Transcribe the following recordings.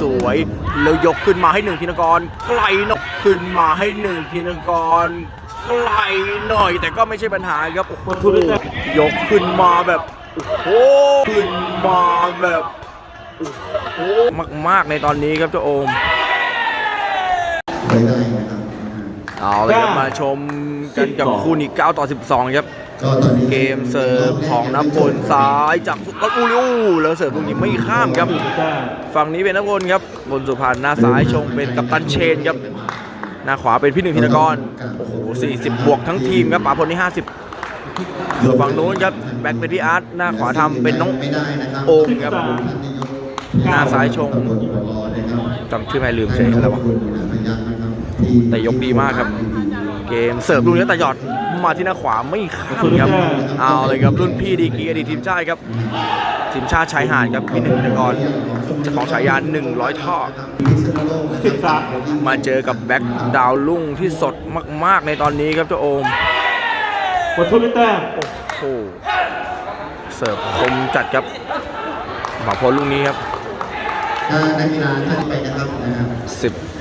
สวยๆแล้วยกขึ้นมาให้หนึ่งธินกรไกลนกขึ้นมาให้หนึ่งธินกรไกลหน่อยแต่ก็ไม่ใช่ปัญหาครับโอ้โหยกขึ้นมาแบบโอ้โหขึ้นมาแบบโอ้โหมากๆในตอนนี้ครับเจ้าโอมไม่ได้นะครับเอาเลยครับมาชมกันกับคู่นี้9ต่อ 12 ครับ ก็ตอนนี้เกมเสิร์ฟของนพลซ้ายจากสุอูริอูแล้วเสิร์ฟลูกนี้ไม่ข้ามครับ ฝั่งนี้เป็นนพลครับบนสุพรรณหน้าซ้ายชงเป็นกัปตันเชนครับ หน้าขวาเป็นพี่หนึ่งธินกรโอ้โห40บบวกทั้งทีมครับป๋าพลนี่50ส่วนฝั่งนู้นครับแบ็คเป็นพี่อาร์ตหน้าขวาทำเป็นน้องไม่ได้นะครับโอมครับหน้าซ้ายชงจำชื่อไม่ลืมเฉยแล้ววะครับแต่ยกดีมากครับ เกมเสิร์ฟลูกนี้แต่หยอด มาที่หน้าขวาไม่ข้ามครับเอาเลยครับรุ่นพี่ดีกรีอดีตทีมชาติครับทีมชาติชายหาดครับพี่หนึ่งธินกรเจ้าของฉายา100 ท่อพิษณุโลกสิบสามมาเจอกับแบ็คดาวรุ่งที่สดมาก ๆ ในตอนนี้ครับเจ้าโอมผลทุนได้แต้มโอ้โหเสิร์ฟคมจัดครับหมาพลลูกนี้ครับถ้านักกีฬาท่านไปนะครับนะครับ13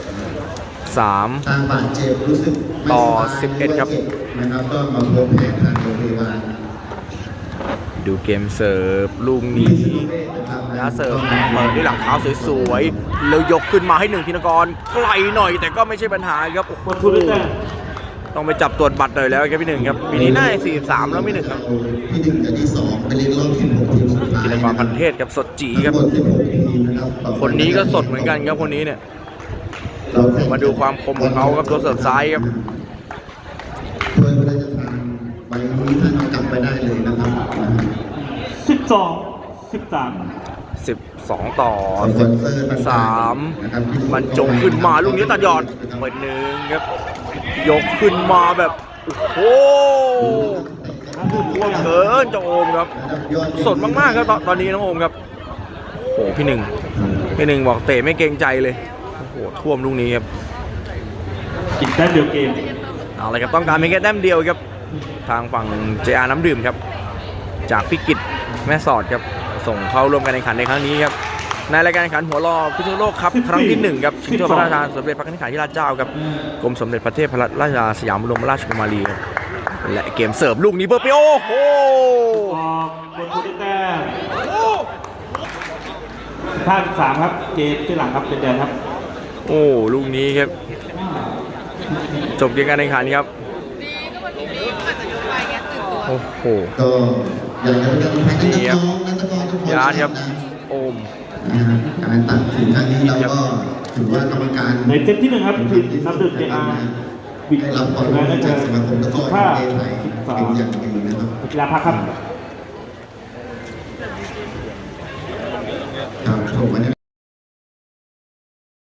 ทางบาดเจ็บรู้สึกไม่ต่อสบาย11ครับ นะครับก็มาพบแพทย์ทางโรงพยาบาลดูเกมเสิร์ฟลูกนี้นะครับนะเสิร์ฟเปิดด้วยหลังเท้าสวยๆ แล้วยกขึ้นมาให้หนึ่งธินกรไกลหน่อยแต่ก็ไม่ใช่ปัญหาครับโอ้โหผลทุนได้แต้มต้องไปจับตรวจบัตรหน่อยแล้วครับพี่หนึ่งครับปีนี้น่าจะ43 แล้วไม่หนึ่งครับที่หนึ่งกับที่สองไปเล่นรอบ16ทีมสุดท้ายธินกรพันเทศครับสดจีครับทั้งหมด16ทีมนะครับต่อไปคนนี้ก็สดเหมือนกันครับคนนี้เนี่ยเราแข่ง มาดูความคมของเขาครับตัวเสิร์ฟซ้ายครับถ้วยพระราชทานใบนี้ท่านเอากลับไปได้เลยนะครับสิบสองสิบสาม12ต่อสปอนเซอร์ต่างๆนะครับที่13มันจงขึ้นมาลูกนี้ตัดหยอดเปิดหนึ่งครับ ยกขึ้นมาแบบโอ้โหท่วมเกินเจ้าโอมครับ สดมากๆครับตอนตอนนี้น้องโอมครับโอ้โหพี่หนึ่งพี่หนึ่งบอกเตะไม่เกรงใจเลยโอ้โหท่วมลูกนี้ครับอีกแต้มเดียวเกมเอาเลยครับต้องการเพียงแค่แต้มเดียวครับทางฝั่ง JR น้ำดื่มครับ จากพิกิตแม่สอดครับส่งเข้าร่วมการแข่งขันในครั้งนี้ครับในรายการแข่งขันหัวรอพิษณุโลกครับครั้งที่หนึ่งครับชิงถ้วยพระราชทานสมเด็จพระนิธิที่ราชเจ้าครับกรมสมเด็จพระเทพรัตนราชสยามบรมราชกุมารีครับและเกมเสิร์ฟลูกนี้เบอร์ไปโอ้โหออกผลทุนได้แต้มท่าสิบสามครับเกมที่หลังครับเป็นแดนครับ โอ้ลูกนี้ครับ จบเกมการแข่งขันครับดีก็มันดีก็อาจจะยกไปเงี้ยตื่นตัวโอ้โหก็อยากจะประชาสัมพันธ์ให้น้องๆนักตะกร้อทุกคนยาดครับโอมนะครับการตัดสินครั้งนี้เราก็ถือว่ากรรมการในเซตที่หนึ่งครับทีมน้ำดื่มเจอาวิกได้รับความแล้รู้วก็เจจากอสมาคมตะกร้อท่าประเทศไทยสิบสาเป็นมอย่างดีนะครับกีฬาพักครับครับผมวันนี้